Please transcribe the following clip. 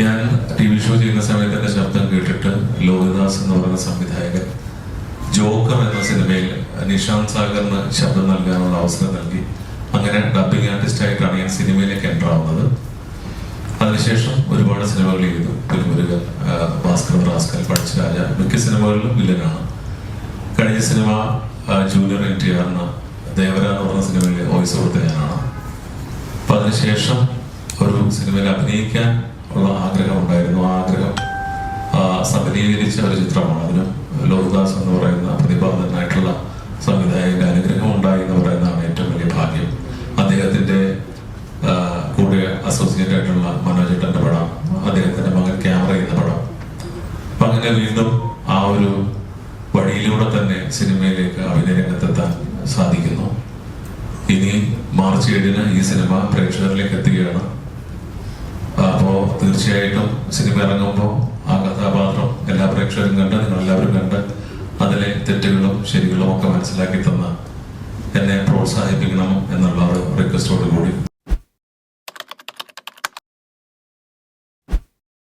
ഞാൻ T V show ചെയ്യുന്ന സമയത്ത് എന്റെ ശബ്ദം കേട്ടിട്ട് ലോകദാസ് എന്ന് പറയുന്ന സംവിധായകൻ ജോക്കർ എന്ന സിനിമയിൽ നിഷാന്ത് സാഗറിന് ശബ്ദം നൽകാനുള്ള അവസരം നൽകി. അങ്ങനെ ഡബിംഗ് ആർട്ടിസ്റ്റ് ആയിട്ടാണ് ഞാൻ സിനിമയിലേക്ക് എന്റർ ആവുന്നത്. അതിനുശേഷം ഒരുപാട് സിനിമകൾ ചെയ്തു. പുലിമുരുകൻ ആ, ഭാസ്കർ റാസ്കൽ രാജ. മിക്ക സിനിമകളിലും വില്ലനാണ്. കഴിഞ്ഞ സിനിമ ജൂനിയർ എൻ ടി ആറിന് ദേവര എന്ന് പറഞ്ഞ സിനിമയിലെ വോയിസ് കൊടുത്ത ഞാനാണ്. അപ്പൊ അതിനുശേഷം ഒരു സിനിമയിൽ അഭിനയിക്കാൻ ഉള്ള ആഗ്രഹം ഉണ്ടായിരുന്നു ആ ആഗ്രഹം സഫലീകരിച്ച ഒരു ചിത്രമാണ്. അതിന് ലോകദാസ് എന്ന് പറയുന്ന പ്രതിഭാതനായിട്ടുള്ള സംവിധായകന്റെ അനുഗ്രഹം ഉണ്ടായി എന്ന് പറയുന്നതാണ് ഏറ്റവും വലിയ ഭാഗ്യം. അദ്ദേഹത്തിന്റെ കൂടെ അസോസിയേറ്റ് ആയിട്ടുള്ള മനോജേട്ടന്റെ പടം അദ്ദേഹത്തിന്റെ മകൻ ക്യാമറ ചെയ്യുന്ന പടം. അപ്പൊ അങ്ങനെ വീണ്ടും ആ ഒരു വഴിയിലൂടെ തന്നെ സിനിമയിലേക്ക് അഭിനയ രംഗത്തെത്താൻ സാധിക്കുന്നു. ഇനി മാർച്ച് ഏഴിന് ഈ സിനിമ പ്രേക്ഷകരിലേക്ക് എത്തുകയാണ്. തീർച്ചയായിട്ടും സിനിമ ഇറങ്ങുമ്പോൾ ആ കഥാപാത്രം എല്ലാ പ്രേക്ഷകരും കണ്ട് നിങ്ങൾ എല്ലാവരും കണ്ട് അതിലെ തെറ്റുകളും ശരികളും ഒക്കെ മനസ്സിലാക്കി തന്ന എന്നെ പ്രോത്സാഹിപ്പിക്കണം എന്നുള്ള ഒരു റിക്വസ്റ്റോട് കൂടി